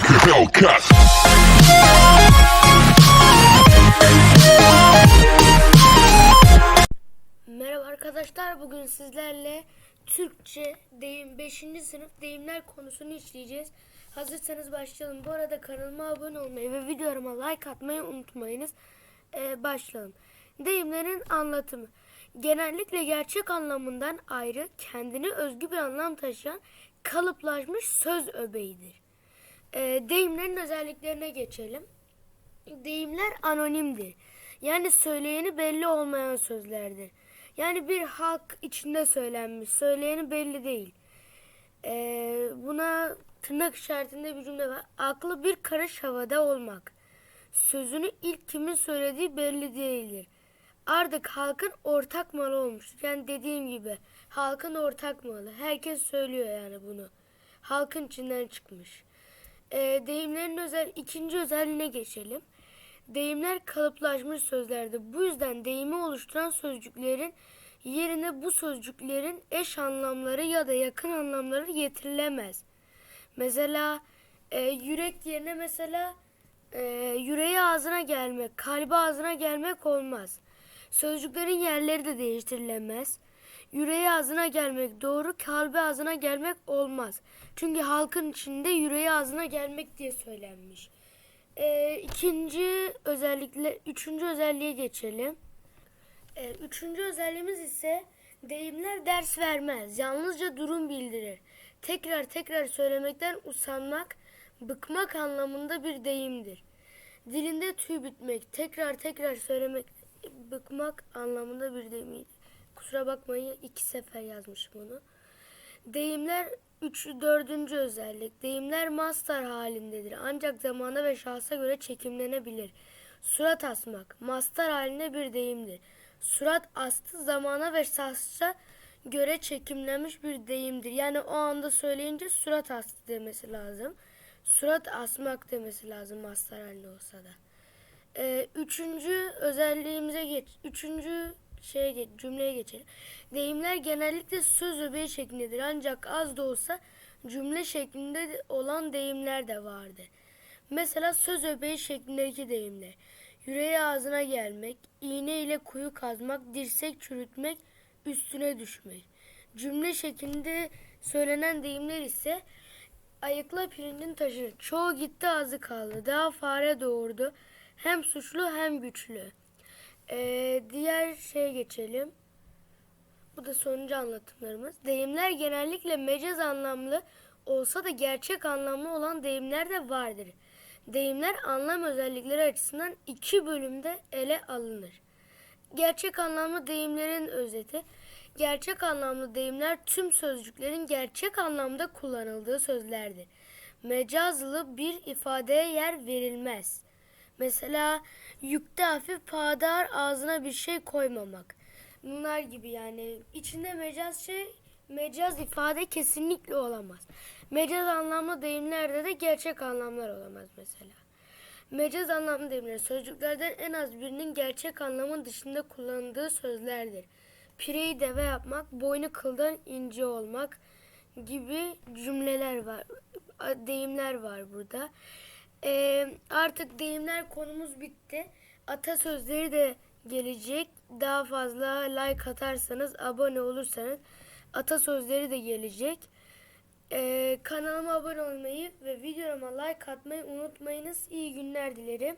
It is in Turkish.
like a Hellcat. Merhaba arkadaşlar bugün sizlerle Türkçe deyim 5. sınıf deyimler konusunu işleyeceğiz. Hazırsanız başlayalım. Bu arada kanalıma abone olmayı ve videolarıma like atmayı unutmayınız. Ee, başlayalım. Deyimlerin anlatımı. Genellikle gerçek anlamından ayrı kendine özgü bir anlam taşıyan kalıplaşmış söz öbeğidir. Ee, deyimlerin özelliklerine geçelim. Deyimler anonimdir. Yani söyleyeni belli olmayan sözlerdir. Yani bir halk içinde söylenmiş, söyleyeni belli değil. Ee, buna tırnak işaretinde bir cümle var. Aklı bir karış havada olmak. Sözünü ilk kimin söylediği belli değildir. Artık halkın ortak malı olmuştur. Yani dediğim gibi halkın ortak malı. Herkes söylüyor yani bunu. Halkın içinden çıkmış. Ee, deyimlerin özel ikinci özelliğine geçelim. Deyimler kalıplaşmış sözlerdir. Bu yüzden deyimi oluşturan sözcüklerin yerine bu sözcüklerin eş anlamları ya da yakın anlamları getirilemez. Mesela e, yürek yerine mesela e, yüreği ağzına gelmek, kalbi ağzına gelmek olmaz. Sözcüklerin yerleri de değiştirilemez. Yüreği ağzına gelmek doğru, kalbi ağzına gelmek olmaz. Çünkü halkın içinde yüreği ağzına gelmek diye söylenmiş. Ee, ikinci özellikle, üçüncü özelliğe geçelim. Ee, üçüncü özelliğimiz ise deyimler ders vermez. Yalnızca durum bildirir. Tekrar tekrar söylemekten usanmak, bıkmak anlamında bir deyimdir. Dilinde tüy bitmek, tekrar tekrar söylemek, bıkmak anlamında bir deyimdir. Kusura bakmayın iki sefer yazmışım onu. Deyimler 3 dördüncü özellik. Deyimler master halindedir. Ancak zamana ve şahsa göre çekimlenebilir. Surat asmak master halinde bir deyimdir. Surat astı zamana ve şahsa göre çekimlenmiş bir deyimdir. Yani o anda söyleyince surat astı demesi lazım. Surat asmak demesi lazım master halinde olsa da. Ee, üçüncü özelliğimize geç. Üçüncü şeye cümleye geçelim. Deyimler genellikle söz öbeği şeklindedir. Ancak az da olsa cümle şeklinde olan deyimler de vardır. Mesela söz öbeği şeklindeki deyimler. Yüreği ağzına gelmek, iğne ile kuyu kazmak, dirsek çürütmek, üstüne düşmek. Cümle şeklinde söylenen deyimler ise ayıkla pirincin taşır. Çoğu gitti azı kaldı. Daha fare doğurdu. Hem suçlu hem güçlü. Ee, diğer şeye geçelim. Bu da sonuncu anlatımlarımız. Deyimler genellikle mecaz anlamlı olsa da gerçek anlamlı olan deyimler de vardır. Deyimler anlam özellikleri açısından iki bölümde ele alınır. Gerçek anlamlı deyimlerin özeti. Gerçek anlamlı deyimler tüm sözcüklerin gerçek anlamda kullanıldığı sözlerdir. Mecazlı bir ifadeye yer verilmez. Mesela yükte hafif pahadar ağzına bir şey koymamak. Bunlar gibi yani içinde mecaz şey mecaz ifade kesinlikle olamaz. Mecaz anlamlı deyimlerde de gerçek anlamlar olamaz mesela. Mecaz anlamlı deyimler sözcüklerden en az birinin gerçek anlamın dışında kullanıldığı sözlerdir. Pireyi deve yapmak, boynu kıldan ince olmak gibi cümleler var, deyimler var burada. Ee, artık deyimler konumuz bitti. Atasözleri de gelecek. Daha fazla like atarsanız, abone olursanız atasözleri de gelecek. Ee, kanalıma abone olmayı ve videoma like atmayı unutmayınız. İyi günler dilerim.